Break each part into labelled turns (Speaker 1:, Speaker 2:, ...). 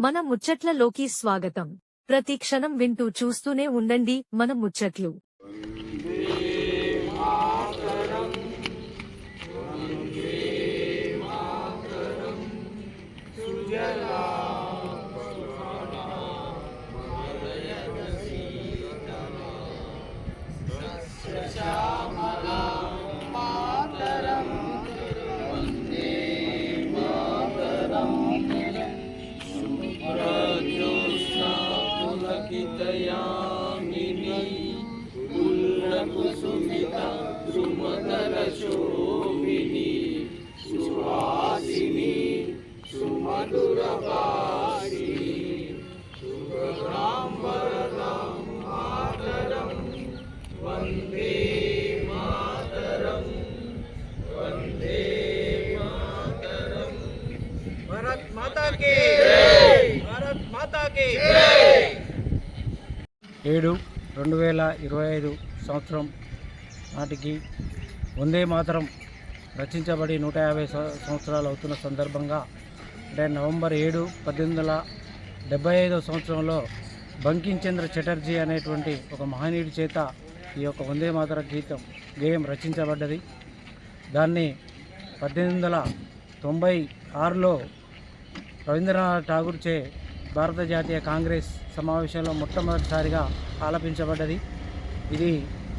Speaker 1: మన ముచ్చట్లలోకి స్వాగతం. ప్రతి క్షణం వింటూ చూస్తూనే ఉండండి మన ముచ్చట్లు.
Speaker 2: సుమిత సుమధర శోభిని సుహాసిని సుమధుర భాషిని
Speaker 3: సుభద్రాం
Speaker 4: ఏడు రెండు వేల ఇరవై ఐదు సంవత్సరం నాటికి వందే మాతరం రచించబడి నూట యాభై సంవత్సరాలు అవుతున్న సందర్భంగా అంటే నవంబర్ ఏడు పద్దెనిమిది వందల డెబ్బై ఐదో సంవత్సరంలో బంకించంద్ర చటర్జీ అనేటువంటి ఒక మహనీయుడి చేత ఈ యొక్క వందే మాతర గీతం గేయం రచించబడ్డది. దాన్ని పద్దెనిమిది వందల తొంభై ఆరులో రవీంద్రనాథ్ ఠాగూర్ చే భారత జాతీయ కాంగ్రెస్ సమావేశంలో మొట్టమొదటిసారిగా ఆలపించబడ్డది. ఇది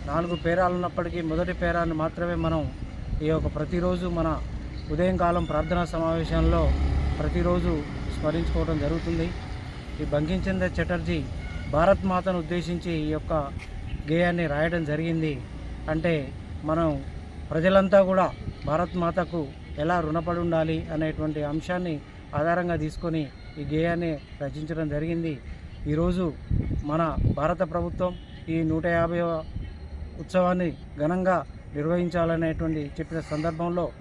Speaker 4: నాలుగు పేరాలు ఉన్నప్పటికీ మొదటి పేరాన్ని మాత్రమే మనం ఈ యొక్క ప్రతిరోజు మన ఉదయం కాలం ప్రార్థనా సమావేశంలో ప్రతిరోజు స్మరించుకోవడం జరుగుతుంది. ఈ బంకించంద్ర చటర్జీ భారత్ మాతను ఉద్దేశించి ఈ యొక్క గేయాన్ని రాయడం జరిగింది. అంటే మనం ప్రజలంతా కూడా భారత్ మాతకు ఎలా రుణపడి ఉండాలి అనేటువంటి అంశాన్ని ఆధారంగా తీసుకొని ఈ గేయాన్ని రచించడం జరిగింది. ఈరోజు మన భారత ప్రభుత్వం ఈ నూట యాభై ఉత్సవాన్ని ఘనంగా నిర్వహించాలనేటువంటి చెప్పిన సందర్భంలో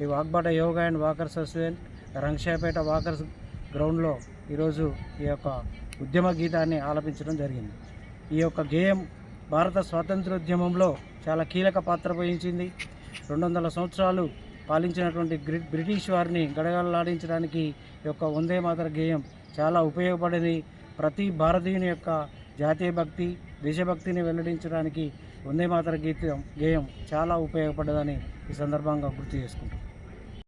Speaker 4: ఈ వాగ్బాట yoga and walkers association Rangashapeta walkers గ్రౌండ్లో ఈరోజు ఈ యొక్క ఉద్యమ గీతాన్ని ఆలపించడం జరిగింది. ఈ యొక్క గేయం భారత స్వాతంత్రోద్యమంలో చాలా కీలక పాత్ర వహించింది. రెండు వందల సంవత్సరాలు పాలించినటువంటి గ్రి- బ్రిటిష్ వారిని గడగడలాడించడానికి ఈ యొక్క వందే మాతర గేయం చాలా ఉపయోగపడింది. ప్రతి భారతీయుని యొక్క జాతీయ భక్తి దేశభక్తిని వెల్లడించడానికి వందే మాతర గీతం గేయం చాలా ఉపయోగపడ్డదని ఈ సందర్భంగా గుర్తు చేసుకుంటాం